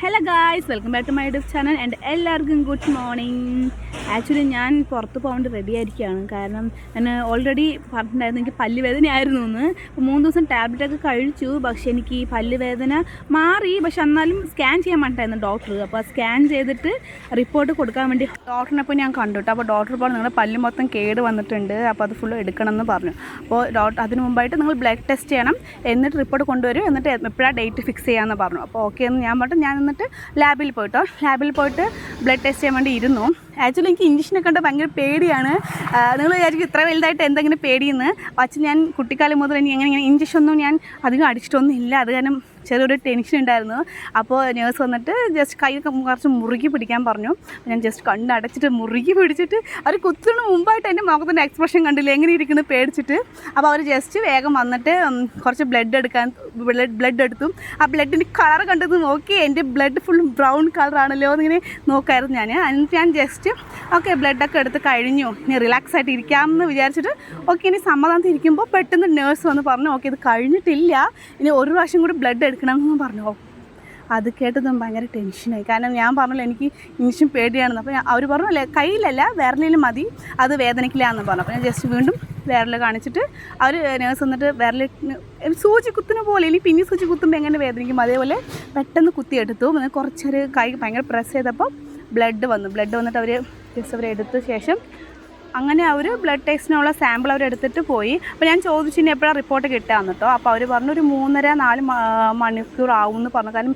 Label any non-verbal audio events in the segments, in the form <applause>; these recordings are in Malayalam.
Hello guys welcome back to my YouTube channel and എല്ലാവർക്കും ഗുഡ് മോർണിംഗ് ആക്ച്വലി ഞാൻ പുറത്ത് പോകാണ്ട് റെഡി ആയിരിക്കുകയാണ്. കാരണം ഞാൻ ഓൾറെഡി പറഞ്ഞിട്ടുണ്ടായിരുന്നു എനിക്ക് പല്ല് വേദനയായിരുന്നു എന്ന് മൂന്ന് ദിവസം ടാബ്ലറ്റൊക്കെ കഴിച്ചു. പക്ഷേ എനിക്ക് ഈ പല്ല് വേദന മാറി. പക്ഷെ എന്നാലും സ്കാൻ ചെയ്യാൻ വേണ്ടിയിട്ടായിരുന്നു ഡോക്ടർ അപ്പോൾ സ്കാൻ ചെയ്തിട്ട് റിപ്പോർട്ട് കൊടുക്കാൻ വേണ്ടി ഡോക്ടറിനെ ഇപ്പോൾ ഞാൻ കണ്ടു അപ്പോൾ ഡോക്ടർ പറഞ്ഞു നിങ്ങളുടെ പല്ല് മൊത്തം കേട് വന്നിട്ടുണ്ട്. അപ്പോൾ അത് ഫുള്ള് എടുക്കണം എന്ന് പറഞ്ഞു. അപ്പോൾ ഡോക്ടർ അതിന് മുമ്പായിട്ട് നിങ്ങൾ ബ്ലഡ് ടെസ്റ്റ് ചെയ്യണം. എന്നിട്ട് റിപ്പോർട്ട് കൊണ്ടുവരും. എന്നിട്ട് എപ്പോഴാണ് ഡേറ്റ് ഫിക്സ് ചെയ്യാമെന്ന് പറഞ്ഞു. അപ്പോൾ ഓക്കെ എന്ന് ഞാൻ പറഞ്ഞു ഞാൻ എന്നിട്ട് ലാബിൽ പോയിട്ടോ ലാബിൽ പോയിട്ട് ബ്ലഡ് ടെസ്റ്റ് ചെയ്യാൻ വേണ്ടി ഇരുന്നു. ആക്ച്വലി എനിക്ക് ഇഞ്ചക്ഷനെ കണ്ട് ഭയങ്കര പേടിയാണ്. നിങ്ങൾ വിചാരിക്കും ഇത്ര വലുതായിട്ട് എന്തെങ്കിലും പേടിയെന്ന്. പക്ഷേ ഞാൻ കുട്ടിക്കാലം മുതൽ എനിക്ക് എങ്ങനെ ഇഞ്ചക്ഷൻ ഒന്നും ഞാൻ അധികം അടിച്ചിട്ടൊന്നും ഇല്ല അത് കാരണം ചെറിയൊരു ടെൻഷൻ ഉണ്ടായിരുന്നു. അപ്പോൾ നേഴ്സ് വന്നിട്ട് ജസ്റ്റ് കൈ കുറച്ച് മുറുകി പിടിക്കാൻ പറഞ്ഞു. ഞാൻ ജസ്റ്റ് കണ്ണടച്ചിട്ട് മുറുകി പിടിച്ചിട്ട് അവർ കുത്തുന്ന മുമ്പായിട്ട് എന്റെ മുഖത്തിന്റെ എക്സ്പ്രഷൻ കണ്ടില്ല? എങ്ങനെ ഇരിക്കുന്നു പേടിച്ചിട്ട്. അപ്പോൾ അവർ ജസ്റ്റ് വേഗം വന്നിട്ട് കുറച്ച് ബ്ലഡ് എടുക്കാൻ ബ്ലഡ് ബ്ലഡ് എടുത്തു. ആ ബ്ലഡിന്റെ കളർ കണ്ടത് നോക്കി. എന്റെ ബ്ലഡ് ഫുൾ ബ്രൗൺ കളറാണല്ലോ എന്നിങ്ങനെ നോക്കായിരുന്നു ഞാൻ എന്നിട്ട് ഞാൻ ജസ്റ്റ് ഓക്കെ ബ്ലഡൊക്കെ എടുത്ത് കഴിഞ്ഞു. ഇനി റിലാക്സ് ആയിട്ട് ഇരിക്കാമെന്ന് വിചാരിച്ചിട്ട് ഓക്കെ ഇനി സമാധാനത്തിൽ പെട്ടെന്ന് നേഴ്സ് വന്ന് പറഞ്ഞു ഓക്കെ ഇത് കഴിഞ്ഞിട്ടില്ല. ഇനി ഒരു പ്രാവശ്യം കൂടി ബ്ലഡ് എടുക്കണം എന്ന് പറഞ്ഞു അത് കേട്ടതും ഭയങ്കര ടെൻഷനായി കാരണം ഞാൻ പറഞ്ഞല്ലോ എനിക്ക് ഇംഗ്ലീഷും പേടിയാണെന്ന്. അപ്പോൾ അവർ പറഞ്ഞു അല്ലേ കയ്യിലല്ല വിരലിലും മതി അത് വേദനയ്ക്കില്ലാന്ന് പറഞ്ഞു. അപ്പോൾ ഞാൻ ജസ്റ്റ് വീണ്ടും വിരൽ കാണിച്ചിട്ട് അവർ നേഴ്സ് വന്നിട്ട് വിരൽ സൂചി കുത്തുന്ന പോലെ ഇനി പിന്നെ സൂചി കുത്തുമ്പോൾ എങ്ങനെ വേദനിക്കും? അതേപോലെ പെട്ടെന്ന് കുത്തിയെടുത്തു കുറച്ചൊരു കൈ ഭയങ്കര പ്രസ് ചെയ്തപ്പോൾ ബ്ലഡ് വന്നു. ബ്ലഡ് വന്നിട്ട് അവർ ജസ്റ്റ് അവരെ എടുത്ത ശേഷം അങ്ങനെ അവർ ബ്ലഡ് ടെസ്റ്റിനുള്ള സാമ്പിൾ അവർ എടുത്തിട്ട് പോയി. അപ്പോൾ ഞാൻ ചോദിച്ചു ഇനി എപ്പോഴാണ് റിപ്പോർട്ട് കിട്ടാന്ന് കേട്ടോ അപ്പോൾ അവർ പറഞ്ഞു ഒരു മൂന്നര നാല് മണിക്കൂർ ആവും എന്ന് പറഞ്ഞു. കാരണം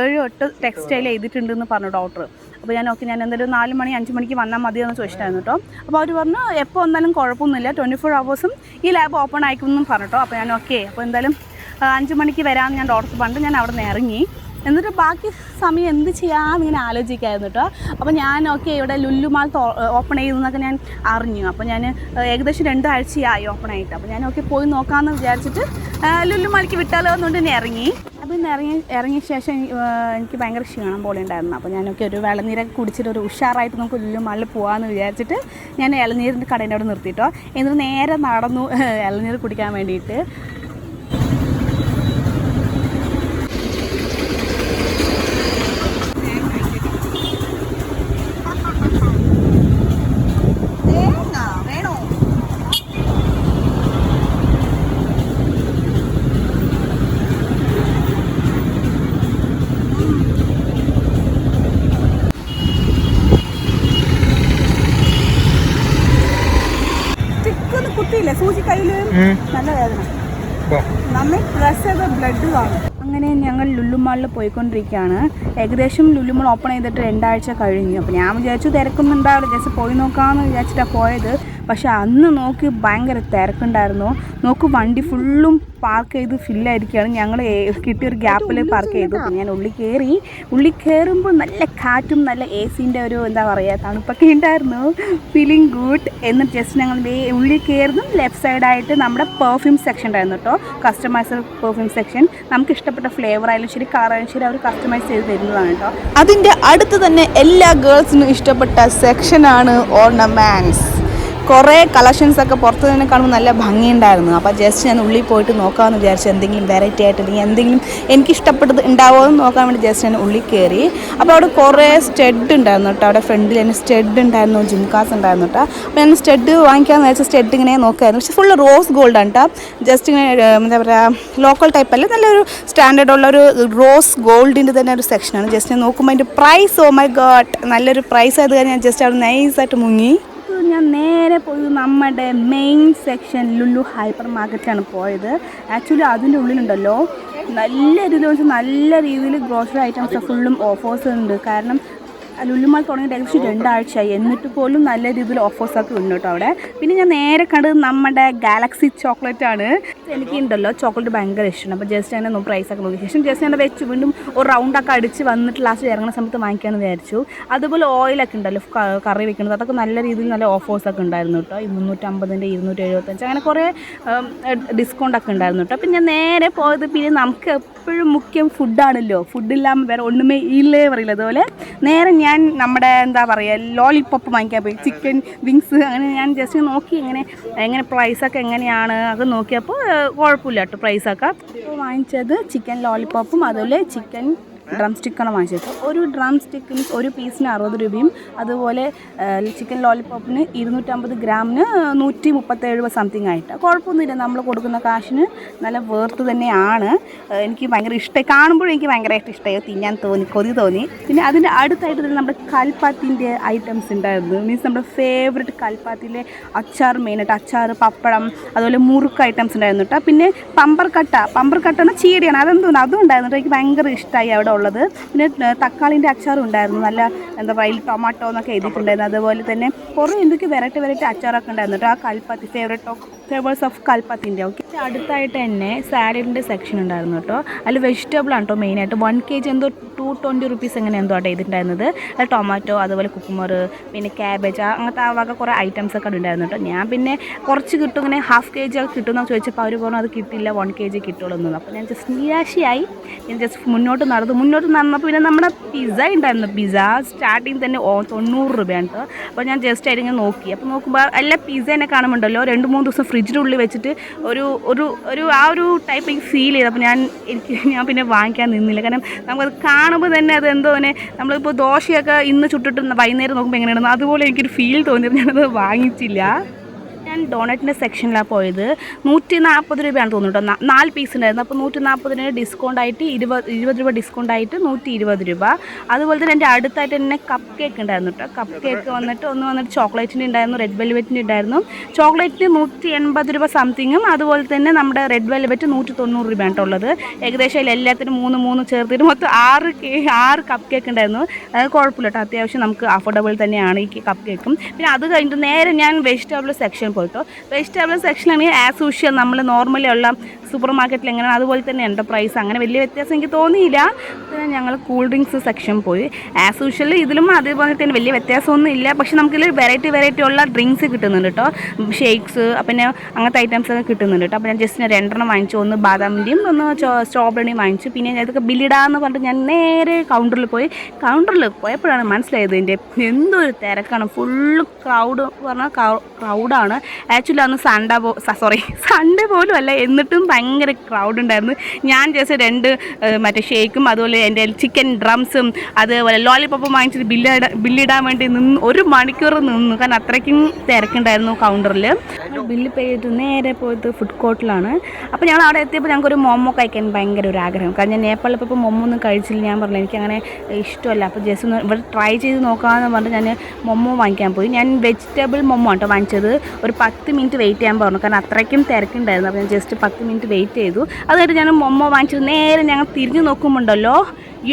ഏഴ് എട്ട് ടെക്സ്റ്റൈൽ ചെയ്തിട്ടുണ്ടെന്ന് പറഞ്ഞു ഡോക്ടർ അപ്പോൾ ഞാൻ ഓക്കെ ഞാൻ എന്തായാലും നാല് മണി അഞ്ച് മണിക്ക് വന്നാൽ എന്ന് ചോദിച്ചിട്ടായിരുന്നു കേട്ടോ അപ്പോൾ അവർ പറഞ്ഞു എപ്പോൾ വന്നാലും കുഴപ്പമൊന്നുമില്ല. ട്വന്റി ഫോർ അവേഴ്സും ഈ ലാബ് ഓപ്പൺ ആയിക്കുമെന്നും പറഞ്ഞു അപ്പോൾ ഞാൻ ഓക്കെ അപ്പോൾ എന്തായാലും അഞ്ച് മണിക്ക് വരാമെന്ന് ഞാൻ ഡോക്ടർ പറഞ്ഞിട്ട് ഞാൻ അവിടെ നിന്ന് ഇറങ്ങി. എന്നിട്ട് ബാക്കി സമയം എന്ത് ചെയ്യാമെന്ന് ഇങ്ങനെ ആലോചിക്കായിരുന്നു കേട്ടോ അപ്പോൾ ഞാൻ ഓക്കെ ഇവിടെ ലുല്ലുമാൾ ഓപ്പൺ ചെയ്തെന്നൊക്കെ ഞാൻ അറിഞ്ഞു. അപ്പോൾ ഞാൻ ഏകദേശം രണ്ടാഴ്ചയായി ഓപ്പൺ ആയിട്ട്. അപ്പോൾ ഞാൻ ഓക്കെ പോയി നോക്കാമെന്ന് വിചാരിച്ചിട്ട് ലുല്ലുമാളിക്ക് വിട്ടാലോ എന്നുകൊണ്ട് തന്നെ ഇറങ്ങി. ഇന്ന് ഇറങ്ങി ഇറങ്ങിയ ശേഷം എനിക്ക്, ഭയങ്കര ക്ഷീണം പോലെ ഉണ്ടായിരുന്നു. അപ്പോൾ ഞാനൊക്കെ ഒരു വെള്ളനീരൊക്കെ കുടിച്ചിട്ട് ഒരു ഉഷാറായിട്ട് നമുക്ക് ലുല്ലുമാളിൽ പോകാമെന്ന് വിചാരിച്ചിട്ട് ഞാൻ ഇളനീരിന്റെ കടേന്റെ അവിടെ നിർത്തിയിട്ടോ എന്നിട്ട് നേരെ നടന്നു ഇളനീർ കുടിക്കാൻ വേണ്ടിയിട്ട്. നല്ല വേദന. നമ്മൾ പ്രസ് ചെയ്ത ബ്ലഡ് കാണും. അങ്ങനെ ഞങ്ങൾ ലുല്ലുമാളിൽ പോയിക്കൊണ്ടിരിക്കുകയാണ്. ഏകദേശം ലുല്ലുമാൾ ഓപ്പൺ ചെയ്തിട്ട് രണ്ടാഴ്ച കഴിഞ്ഞു. അപ്പോൾ ഞാൻ വിചാരിച്ചു തിരക്കൊന്നും ഉണ്ടാവില്ല. ജസ്റ്റ് പോയി നോക്കാമെന്ന് വിചാരിച്ചിട്ടാണ് പോയത്. പക്ഷെ അന്ന് നോക്ക് ഭയങ്കര തിരക്കുണ്ടായിരുന്നു. നോക്ക് വണ്ടി ഫുള്ളും പാർക്ക് ചെയ്ത് ഫില്ലായിരിക്കുകയാണ് ഞങ്ങൾ കിട്ടിയൊരു ഗ്യാപ്പിൽ പാർക്ക് ചെയ്തു. പിന്നെ ഞാൻ ഉള്ളി കയറി ഉള്ളി കയറുമ്പോൾ നല്ല കാറ്റും നല്ല എ സിന്റെ ഒരു എന്താ പറയുക തണുപ്പൊക്കെ ഉണ്ടായിരുന്നു. ഫീലിംഗ് ഗുഡ് എന്നിട്ട് ജസ്റ്റ് ഞങ്ങൾ ഉള്ളി ഉള്ളിൽ കയറുന്നു ലെഫ്റ്റ് സൈഡായിട്ട് നമ്മുടെ പെർഫ്യൂം സെക്ഷൻ ഉണ്ടായിരുന്നു കേട്ടോ കസ്റ്റമൈസർ പെർഫ്യൂം സെക്ഷൻ നമുക്ക് ഇഷ്ടപ്പെട്ട ഫ്ലേവർ ആയാലും ശരി കളർ ആയാലും ശരി അവർ കസ്റ്റമൈസ് ചെയ്ത് തരുന്നതാണ് കേട്ടോ അതിന്റെ അടുത്ത് തന്നെ എല്ലാ ഗേൾസിനും ഇഷ്ടപ്പെട്ട സെക്ഷനാണ് ഓർണമെന്റ്സ് കുറേ കളക്ഷൻസ് ഒക്കെ പുറത്ത് നിന്ന് കാണുമ്പോൾ നല്ല ഭംഗിയുണ്ടായിരുന്നു. അപ്പോൾ ജസ്റ്റ് ഞാൻ ഉള്ളിൽ പോയിട്ട് നോക്കാമെന്ന് വിചാരിച്ചു എന്തെങ്കിലും വെറൈറ്റി ആയിട്ട് അല്ലെങ്കിൽ എന്തെങ്കിലും എനിക്ക് ഇഷ്ടപ്പെട്ടത് ഉണ്ടാവുമോ എന്ന് നോക്കാൻ വേണ്ടി ജസ്റ്റ് ഞാൻ ഉള്ളിൽ കയറി. അപ്പോൾ അവിടെ കുറേ സ്റ്റെഡ് ഉണ്ടായിരുന്നു കേട്ടോ. അവിടെ ഫ്രണ്ടിൽ തന്നെ സ്റ്റെഡ് ഉണ്ടായിരുന്നു ജിംകാസ് ഉണ്ടായിരുന്നു കേട്ടോ. അപ്പോൾ ഞാൻ സ്റ്റെഡ് വാങ്ങിക്കാമെന്ന് വെച്ചാൽ സ്റ്റെഡ് ഇങ്ങനെ നോക്കായിരുന്നു പക്ഷേ ഫുള്ള് റോസ് ഗോൾഡ് ആണ് കേട്ടോ. ജസ്റ്റ് ഇങ്ങനെ എന്താ പറയുക ലോക്കൽ ടൈപ്പ് അല്ല നല്ലൊരു സ്റ്റാൻഡേർഡ് ഉള്ള ഒരു റോസ് ഗോൾഡിന്റെ തന്നെ ഒരു സെക്ഷനാണ് ജസ്റ്റ് ഞാൻ നോക്കുമ്പോൾ അതിന്റെ പ്രൈസ് ഓ മൈ ഗോഡ് നല്ലൊരു പ്രൈസ് ആയത് ഞാൻ ജസ്റ്റ് അവിടെ നൈസായിട്ട് മുങ്ങി. ഞാൻ നേരെ പോയത് നമ്മുടെ മെയിൻ സെക്ഷൻ ലുലു ഹൈപ്പർ മാർക്കറ്റാണ് പോയത്. ആക്ച്വലി അതിന്റെ ഉള്ളിലുണ്ടല്ലോ. നല്ല രീതിയിൽ നല്ല രീതിയിൽ ഗ്രോസറി ഐറ്റംസ് ഫുള്ളും ഓഫേഴ്സ് ഉണ്ട്. കാരണം ലുലുമാൾ തുടങ്ങിയിട്ട് ഏകദേശം രണ്ടാഴ്ചയായി. എന്നിട്ട് പോലും നല്ല രീതിയിൽ ഓഫേഴ്സൊക്കെ ഉണ്ട് കേട്ടോ അവിടെ. പിന്നെ ഞാൻ നേരെ കണ്ടത് നമ്മുടെ ഗാലക്സി ചോക്ലേറ്റ് ആണ്. എനിക്ക് ഉണ്ടല്ലോ ചോക്ലേറ്റ് ഭയങ്കര ഇഷ്ടമാണ് അപ്പോൾ ജസ്റ്റ് അങ്ങനെ പ്രൈസ് ഒക്കെ നോക്കി. ശേഷം ജസ്റ്റ് ഞാൻ വെച്ച് വീണ്ടും ഒരു റൗണ്ടൊക്കെ അടിച്ച് വന്നിട്ട് ലാസ്റ്റ് ഇറങ്ങുന്ന സമയത്ത് വാങ്ങിക്കാമെന്ന് വിചാരിച്ചു. അതുപോലെ ഓയിലൊക്കെ ഉണ്ടല്ലോ കറി വെക്കുന്നത്. അതൊക്കെ നല്ല രീതിയിൽ നല്ല ഓഫേഴ്സൊക്കെ ഉണ്ടായിരുന്നു കേട്ടോ. മുന്നൂറ്റമ്പതിന്റെ ഇരുന്നൂറ്റി എഴുപത്തഞ്ച് അങ്ങനെ കുറേ ഡിസ്കൗണ്ട് ഒക്കെ ഉണ്ടായിരുന്നു കേട്ടോ. ഞാൻ നേരെ പോയത് പിന്നെ നമുക്ക് എപ്പോഴും മുഖ്യം ഫുഡാണല്ലോ ഫുഡില്ലാமல் വേറെ ഒന്നുമേ ഇല്ലേ പറയില്ല അതുപോലെ നേരെ ഞാൻ നമ്മുടെ എന്താ പറയുക ലോലിപ്പോപ്പ് വാങ്ങിക്കാൻ പോയി. ചിക്കൻ വിങ്സ് അങ്ങനെ ഞാൻ ജസ്റ്റ് നോക്കി എങ്ങനെ എങ്ങനെ പ്രൈസൊക്കെ എങ്ങനെയാണ് അത് നോക്കിയപ്പോൾ കുഴപ്പമില്ല കേട്ടോ പ്രൈസൊക്കെ വാങ്ങിച്ചത് ചിക്കൻ ലോലിപ്പോപ്പും അതുപോലെ ചിക്കൻ ഡ്രം സ്റ്റിക്കാണ് വാങ്ങിച്ചത്. ഒരു ഡ്രം സ്റ്റിക്ക് മീൻസ് ഒരു പീസിന് അറുപത് രൂപയും അതുപോലെ ചിക്കൻ ലോലിപോപ്പിന് ഇരുന്നൂറ്റമ്പത് ഗ്രാമിന് നൂറ്റി മുപ്പത്തേഴ് രൂപ സംതിങ് ആയിട്ട്. കുഴപ്പമൊന്നുമില്ല നമ്മൾ കൊടുക്കുന്ന കാശിന് നല്ല വേർത്ത് തന്നെയാണ്. എനിക്ക് ഭയങ്കര ഇഷ്ടമായി കാണുമ്പോഴും എനിക്ക് ഭയങ്കരമായിട്ട് ഇഷ്ടമായി തിന്നാൻ തോന്നി കൊതി തോന്നി. പിന്നെ അതിന്റെ അടുത്തായിട്ട് തന്നെ നമ്മുടെ കൽപ്പാത്തിന്റെ ഐറ്റംസ് ഉണ്ടായിരുന്നു. മീൻസ് നമ്മുടെ ഫേവററ്റ് കൽപ്പാത്തിയിലെ അച്ചാർ മെയിനായിട്ട് അച്ചാർ പപ്പടം അതുപോലെ മുറുക്ക് ഐറ്റംസ് ഉണ്ടായിരുന്നു കേട്ടോ പിന്നെ പമ്പർ കട്ട പമ്പർക്കട്ട പമ്പർക്കട്ട ചീടിയാണ് അതെന്തോന്നു അതും ഉണ്ടായിരുന്നു എനിക്ക് ഭയങ്കര ഇഷ്ടമായി അവിടെ ഉള്ളത്. പിന്നെ തക്കാളിന്റെ അച്ചാറും ഉണ്ടായിരുന്നു നല്ല എന്താ പറയുക അതിൽ ടൊമാറ്റോ എന്നൊക്കെ എഴുതിയിട്ടുണ്ടായിരുന്നു. അതുപോലെ തന്നെ കുറേ എന്തൊക്കെ വെറൈറ്റി വെറൈറ്റി അച്ചാറൊക്കെ ഉണ്ടായിരുന്നു കേട്ടോ. ആ Kalpathi favourite of flavours of കൽപ്പത്തിന്റെ okay അടുത്തായിട്ട് തന്നെ സാലഡിന്റെ സെക്ഷൻ ഉണ്ടായിരുന്നു കേട്ടോ. അതിൽ വെജിറ്റബിൾ ആണ് കേട്ടോ മെയിനായിട്ട് വൺ കെ ജി എന്തോ ടു ട്വന്റി റുപ്പീസ് എങ്ങനെ എന്തോ ആട്ടോ ഇതുണ്ടായിരുന്നത്. അത് ടൊമാറ്റോ അതുപോലെ കുക്കുമർ പിന്നെ ക്യാബേജ് അങ്ങനത്തെ ആ വക കുറേ ഐറ്റംസ് ഒക്കെ ഉണ്ടായിരുന്നു കേട്ടോ. ഞാൻ പിന്നെ കുറച്ച് കിട്ടും ഇങ്ങനെ ഹാഫ് കെ ജി ഒക്കെ കിട്ടുമെന്ന് ചോദിച്ചപ്പോൾ അവർ പറഞ്ഞു അത് കിട്ടില്ല വൺ കെ ജി കിട്ടുള്ളൂ എന്ന് അപ്പോൾ ഞാൻ ജസ്റ്റ് നിരാശയായി. ഞാൻ ജസ്റ്റ് മുന്നോട്ട് നടന്നു. മുന്നോട്ട് നടന്നപ്പോൾ പിന്നെ നമ്മുടെ പിസ്സ ഉണ്ടായിരുന്നു. പിസ്സ സ്റ്റാർട്ടിങ് തന്നെ തൊണ്ണൂറ് രൂപയാണ് കേട്ടോ. അപ്പോൾ ഞാൻ ജസ്റ്റ് ആയിട്ട് ഇങ്ങനെ നോക്കി. അപ്പോൾ നോക്കുമ്പോൾ എല്ലാ പിസ്സ തന്നെ കാണുമ്പോണ്ടല്ലോ രണ്ട് മൂന്ന് ദിവസം ഫ്രിഡ്ജിന്റെ ഉള്ളിൽ വെച്ചിട്ട് ഒരു ഒരു ഒരു ആ ഒരു ടൈപ്പ് എനിക്ക് ഫീൽ ചെയ്തു. അപ്പോൾ ഞാൻ എനിക്ക് ഞാൻ പിന്നെ വാങ്ങിക്കാൻ നിന്നില്ല. കാരണം നമുക്കത് കാണുമ്പോൾ തന്നെ അത് എന്തോ തന്നെ നമ്മളിപ്പോൾ ദോശയൊക്കെ ഇന്ന് ചുട്ടിട്ട് വൈകുന്നേരം നോക്കുമ്പോൾ എങ്ങനെയാണെന്ന് അതുപോലെ എനിക്കൊരു ഫീൽ തോന്നിയത്. ഞാനത് വാങ്ങിച്ചില്ല. ഡോണറ്റിന്റെ സെക്ഷനിലാണ് പോയത്. നൂറ്റി നാൽപ്പത് രൂപയാണ് തോന്നുന്നു കേട്ടോ നാല് പീസ് ഉണ്ടായിരുന്നു. അപ്പോൾ നൂറ്റി നാൽപ്പതിന് ഡിസ്കൗണ്ട് ആയിട്ട് ഇരുപത് ഇരുപത് രൂപ ഡിസ്കൗണ്ട് ആയിട്ട് നൂറ്റി ഇരുപത് രൂപ. അതുപോലെ തന്നെ എന്റെ അടുത്തായിട്ട് തന്നെ കപ്പ് കേക്ക് ഉണ്ടായിരുന്നു കേട്ടോ കപ്പ് കേക്ക് വന്നിട്ട് ഒന്ന് വന്നിട്ട് ചോക്ലേറ്റിന്റെ ഉണ്ടായിരുന്നു റെഡ് വെൽവെറ്റിന്റെ ഉണ്ടായിരുന്നു. ചോക്ലേറ്റിന് നൂറ്റി എൺപത് രൂപ സംതിങ്ങും അതുപോലെ തന്നെ നമ്മുടെ റെഡ് വെൽവെറ്റ് നൂറ്റി തൊണ്ണൂറ് രൂപയാണ് കേട്ടോ ഉള്ളത്. ഏകദേശം അതിൽ എല്ലാത്തിനും മൂന്ന് മൂന്ന് ചേർത്തിട്ട് മൊത്തം ആറ് കേ ആറ് കപ്പ് കേക്ക് ഉണ്ടായിരുന്നു. അത് കുഴപ്പമില്ല കേട്ടോ അത്യാവശ്യം നമുക്ക് അഫോർഡബിൾ തന്നെയാണ് ഈ കപ്പ് കേക്കും പിന്നെ അത് കഴിഞ്ഞിട്ട് നേരെ ഞാൻ വെജിറ്റബിൾ സെക്ഷൻ പോയിട്ടോ വെജിറ്റബിൾ സെക്ഷനാണെങ്കിൽ ആസ് യൂഷ്വൽ നമ്മൾ നോർമലി ഉള്ള സൂപ്പർ മാർക്കറ്റിൽ എങ്ങനെ അതുപോലെ തന്നെ ഉണ്ട് പ്രൈസ് അങ്ങനെ വലിയ വ്യത്യാസം എനിക്ക് തോന്നിയില്ല. പിന്നെ ഞങ്ങൾ കൂൾ ഡ്രിങ്ക്സ് സെക്ഷൻ പോയി. ആസ് യൂഷ്വൽ ഇതിലും അതേപോലെ തന്നെ വലിയ വ്യത്യാസമൊന്നും ഇല്ല. പക്ഷേ നമുക്കിതിൽ വെറൈറ്റി വെറൈറ്റി ഉള്ള ഡ്രിങ്ക്സ് കിട്ടുന്നുണ്ട് കേട്ടോ. ഷേക്സ് പിന്നെ അങ്ങനത്തെ ഐറ്റംസ് ഒക്കെ കിട്ടുന്നുണ്ട് കേട്ടോ. അപ്പോൾ ഞാൻ ജസ്റ്റ് രണ്ടെണ്ണം വാങ്ങിച്ചു. ഒന്ന് ബാദാമിന്റെയും ഒന്ന് സ്ട്രോബെറിയും വാങ്ങിച്ചു. പിന്നെ അതൊക്കെ ബില്ലിടാന്ന് പറഞ്ഞിട്ട് ഞാൻ നേരെ കൗണ്ടറിൽ പോയി. കൗണ്ടറിൽ പോയപ്പോഴാണ് മനസ്സിലായത് എന്റെ എന്തൊരു തിരക്കാണ്. ഫുള്ള് ക്രൗഡ് പറഞ്ഞാൽ ക്രൗഡാണ് ആക്ച്വലി അന്ന് സൺഡേ പോ സോറി സൺഡേ <laughs> പോലും അല്ല എന്നിട്ടും ഭയങ്കര ക്രൗഡ് ഉണ്ടായിരുന്നു. ഞാൻ ജസ്റ്റ് രണ്ട് മറ്റേ ഷേക്കും അതുപോലെ എന്റെ ചിക്കൻ ഡ്രംസും അതുപോലെ ലോലിപ്പോപ്പും വാങ്ങിച്ചിട്ട് ബില്ലിടാൻ ബില്ലിടാൻ വേണ്ടി നിന്ന് ഒരു മണിക്കൂർ നിന്നു. കാരണം അത്രയ്ക്കും തിരക്കുണ്ടായിരുന്നു കൗണ്ടറിൽ ബില്ല് പേ ചെയ്തിട്ട് നേരെ പോയത് ഫുഡ് കോർട്ടിലാണ് അപ്പോൾ ഞങ്ങൾ അവിടെ എത്തിയപ്പോൾ ഞങ്ങൾക്ക് ഒരു മോമോ കഴിക്കാൻ ഭയങ്കര ഒരു ആഗ്രഹം. കാരണം ഞാൻ നേപ്പാളിൽ ഇപ്പോൾ മൊമ്മോ ഒന്നും കഴിച്ചില്ല. ഞാൻ പറഞ്ഞു എനിക്കങ്ങനെ ഇഷ്ടമല്ല. അപ്പോൾ ജസ്റ്റ് ഒന്ന് ഇവിടെ ട്രൈ ചെയ്ത് നോക്കാമെന്ന് പറഞ്ഞിട്ട് ഞാൻ മൊമ്മോ വാങ്ങിക്കാൻ പോയി. ഞാൻ വെജിറ്റബിൾ മൊമ്മോ കേട്ടോ വാങ്ങിച്ചത്. ഒരു പത്ത് മിനിറ്റ് വെയിറ്റ് ചെയ്യാൻ പറഞ്ഞു. കാരണം അത്രയ്ക്കും തിരക്കുണ്ടായിരുന്നു. അപ്പോൾ ഞാൻ ജസ്റ്റ് പത്ത് മിനിറ്റ് വെയിറ്റ് ചെയ്തു. അത് കഴിഞ്ഞിട്ട് ഞാൻ മൊമ്മ വാങ്ങിച്ചത് നേരെ ഞങ്ങൾ തിരിഞ്ഞു നോക്കുമ്പോണ്ടല്ലോ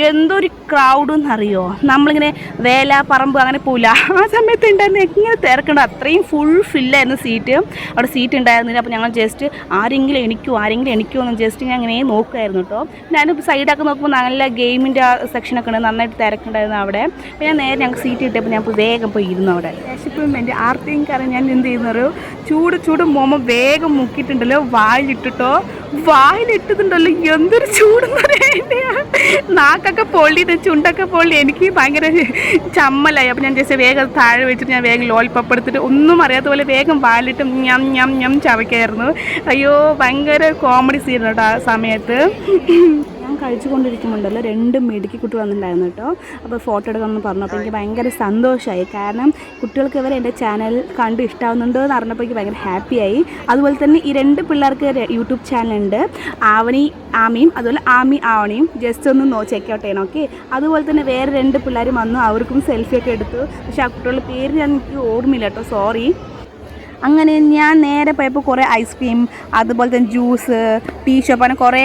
എന്തൊരു ക്രൗഡ് എന്നറിയോ? നമ്മളിങ്ങനെ വേല പറമ്പ് അങ്ങനെ പോയില്ല ആ സമയത്ത് ഉണ്ടായിരുന്നു എങ്ങനെ തിരക്കണ്ട. അത്രയും ഫുൾ ഫില്ലായിരുന്നു സീറ്റ് അവിടെ സീറ്റ് ഉണ്ടായിരുന്നില്ല. അപ്പോൾ ഞങ്ങൾ ജസ്റ്റ് ആരെങ്കിലും എണിക്കോ ആരെങ്കിലും എണിക്കുമോ എന്ന് ജസ്റ്റ് ഞാൻ അങ്ങനെ നോക്കുമായിരുന്നു കേട്ടോ ഞാനിപ്പോൾ സൈഡൊക്കെ നോക്കുമ്പോൾ നല്ല ഗെയിമിന്റെ സെക്ഷനൊക്കെ ഉണ്ട്. നന്നായിട്ട് തിരക്കുണ്ടായിരുന്നു അവിടെ. അപ്പോൾ ഞാൻ നേരെ ഞങ്ങൾക്ക് സീറ്റ് കിട്ടിയപ്പോൾ ഞാൻ വേഗം പോയി ഇരുന്നു അവിടെ. വിശപ്പും എന്റെ ആർത്തിയും കാരണം ഞാൻ എന്ത് ചെയ്യുന്നൊരു ചൂട് ചൂട് മോമ വേഗം മുക്കിയിട്ടുണ്ടല്ലോ. വായിലിട്ടിട്ടോ? വായിലിട്ടതുണ്ടല്ലോ. എന്തൊരു ചൂടെന്ന് നാക്കൊക്കെ പൊള്ളി ചുണ്ടൊക്കെ പൊള്ളി. എനിക്ക് ഭയങ്കര ചമ്മലായി. അപ്പം ഞാൻ ജസ്റ്റ് വേഗം താഴെ വെച്ചിട്ട് ഞാൻ വേഗം ലോലിപ്പപ്പ് എടുത്തിട്ട് ഒന്നും അറിയാത്ത പോലെ വേഗം വാലിട്ട് ഞം ഞം ഞം ചവയ്ക്കായിരുന്നു. അയ്യോ ഭയങ്കര കോമഡി സീൻ കേട്ടോ ആ സമയത്ത്. കഴിച്ചുകൊണ്ടിരിക്കുമ്പോണ്ടല്ലോ രണ്ട് മെടുക്കി കുട്ടി വന്നിട്ടുണ്ടായിരുന്നു കേട്ടോ. അപ്പോൾ ഫോട്ടോ എടുക്കാമെന്ന് പറഞ്ഞു അപ്പോൾ എനിക്ക് ഭയങ്കര സന്തോഷമായി കാരണം കുട്ടികൾക്ക് ഇവരെ എന്റെ ചാനൽ കണ്ട് ഇഷ്ടമാവുന്നുണ്ടോ എന്ന് അറിഞ്ഞപ്പോൾ എനിക്ക് ഭയങ്കര ഹാപ്പിയായി അതുപോലെ തന്നെ ഈ രണ്ട് പിള്ളേർക്ക് യൂട്യൂബ് ചാനലുണ്ട് ആവണി ആമിയും അതുപോലെ ആമി ആവണിയും. ജസ്റ്റ് ഒന്ന് നോ ചെക്ക് ഔട്ട് ചെയ്യണം ഓക്കെ അതുപോലെ തന്നെ വേറെ രണ്ട് പിള്ളേരും വന്നു അവർക്കും സെൽഫി ഒക്കെ എടുത്തു. പക്ഷേ ആ കുട്ടികളുടെ പേര് ഞാൻ എനിക്ക് ഓർമ്മയില്ല കേട്ടോ സോറി അങ്ങനെ ഞാൻ നേരെ പോയപ്പോൾ കുറേ ഐസ്ക്രീം അതുപോലെ തന്നെ ജ്യൂസ് ടീ ഷോപ്പ് അങ്ങനെ കുറേ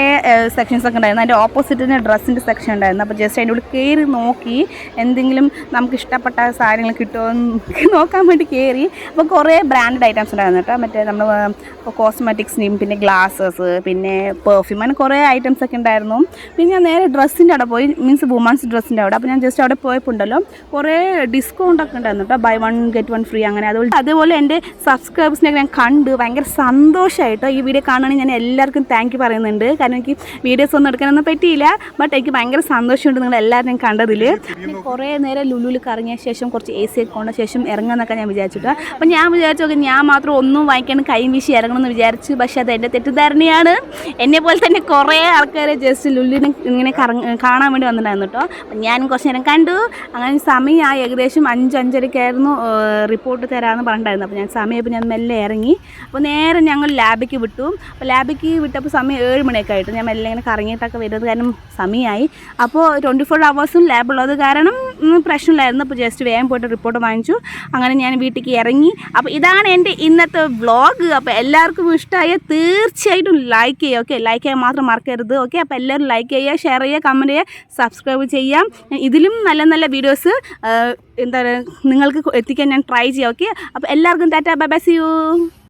സെക്ഷൻസ് ഒക്കെ ഉണ്ടായിരുന്നു. അതിന്റെ ഓപ്പോസിറ്റ് തന്നെ ഡ്രസ്സിന്റെ സെക്ഷൻ ഉണ്ടായിരുന്നു. അപ്പോൾ ജസ്റ്റ് അതിന്റെ ഉള്ളിൽ കയറി നോക്കി എന്തെങ്കിലും നമുക്ക് ഇഷ്ടപ്പെട്ട സാധനങ്ങൾ കിട്ടുമോ <laughs> നോക്കാൻ വേണ്ടി കയറി അപ്പോൾ കുറേ ബ്രാൻഡഡ് ഐറ്റംസ് ഉണ്ടായിരുന്നു കേട്ടോ. മറ്റേ നമ്മൾ കോസ്മെറ്റിക്സിന്റെയും പിന്നെ ഗ്ലാസ്സസ് പിന്നെ പെർഫ്യൂം അങ്ങനെ കുറേ ഐറ്റംസ് ഒക്കെ ഉണ്ടായിരുന്നു. പിന്നെ ഞാൻ നേരെ ഡ്രസ്സിന്റെ അവിടെ പോയി. മീൻസ് വുമൻസ് ഡ്രസ്സിന്റെ അവിടെ. അപ്പോൾ ഞാൻ ജസ്റ്റ് അവിടെ പോയപ്പോണ്ടല്ലോ കുറേ ഡിസ്കൗണ്ട് ഒക്കെ ഉണ്ടായിരുന്നു കേട്ടോ. Buy one get one free അങ്ങനെ. അതുപോലെ അതുപോലെ എന്റെ സബ്സ്ക്രൈബേഴ്സിനെ ഞാൻ കണ്ട് ഭയങ്കര സന്തോഷമായിട്ടോ ഈ വീഡിയോ കാണുകയാണെങ്കിൽ ഞാൻ എല്ലാവർക്കും താങ്ക് താങ്ക് യു പറയുന്നുണ്ട്. കാരണം എനിക്ക് വീഡിയോസ് ഒന്നും എടുക്കാനൊന്നും പറ്റിയില്ല. ബട്ട് എനിക്ക് ഭയങ്കര സന്തോഷമുണ്ട് നിങ്ങൾ എല്ലാവരും കണ്ടതിൽ കുറേ നേരം ലുലുവിൽ കറങ്ങിയ ശേഷം കുറച്ച് എ സി ഒക്കെ കൊണ്ട ശേഷം ഇറങ്ങാമെന്നൊക്കെ ഞാൻ വിചാരിച്ചിട്ട്. അപ്പം ഞാൻ വിചാരിച്ചു ഞാൻ മാത്രം ഒന്നും വാങ്ങിക്കാൻ കൈ വീശി ഇറങ്ങണമെന്ന് വിചാരിച്ചു. പക്ഷേ അത് എന്റെ തെറ്റിദ്ധാരണയാണ്. എന്നെ പോലെ തന്നെ കുറേ ആൾക്കാരെ ജസ്റ്റ് ലുലുവിനെ ഇങ്ങനെ കറങ്ങ കാണാൻ വേണ്ടി വന്നിട്ടുണ്ടായിരുന്നു കേട്ടോ. അപ്പം ഞാനും കുറച്ച് നേരം കണ്ടു. അങ്ങനെ സമയമായി. ഏകദേശം അഞ്ച് അഞ്ചരക്കായിരുന്നു റിപ്പോർട്ട് തരാമെന്ന് പറഞ്ഞിട്ടുണ്ടായിരുന്നു. അപ്പോൾ ഞാൻ സമയപ്പോൾ ഞാൻ മെല്ലെ ഇറങ്ങി. അപ്പോൾ നേരെ ഞങ്ങൾ ലാബിക്ക് വിട്ടു. അപ്പോൾ ലാബിക്ക് വിട്ടപ്പോൾ സമയം ഏഴ് മണിയൊക്കെ ആയിട്ട്. ഞാൻ മെല്ലെ ഇങ്ങനെ കറങ്ങിയിട്ടൊക്കെ വരുന്നത് കാരണം സമയമായി. അപ്പോൾ ട്വന്റി ഫോർ അവേഴ്സും ലാബുള്ളത് കാരണം പ്രശ്നമില്ലായിരുന്നു. അപ്പോൾ ജസ്റ്റ് വേഗം പോയിട്ട് റിപ്പോർട്ട് വാങ്ങിച്ചു. അങ്ങനെ ഞാൻ വീട്ടിലേക്ക് ഇറങ്ങി. അപ്പോൾ ഇതാണ് എന്റെ ഇന്നത്തെ വ്ളോഗ് അപ്പോൾ എല്ലാവർക്കും ഇഷ്ടമായ തീർച്ചയായിട്ടും ലൈക്ക് ചെയ്യുക ഓക്കെ ലൈക്ക് ചെയ്യാൻ മാത്രം മറക്കരുത് ഓക്കെ അപ്പോൾ എല്ലാവരും ലൈക്ക് ചെയ്യുക ഷെയർ ചെയ്യുക കമന്റ് ചെയ്യുക സബ്സ്ക്രൈബ് ചെയ്യാം. ഇതിലും നല്ല നല്ല വീഡിയോസ് എന്താ പറയുക നിങ്ങൾക്ക് എത്തിക്കാൻ ഞാൻ ട്രൈ ചെയ്യാം ഓക്കെ അപ്പോൾ എല്ലാവർക്കും tata bye bye see you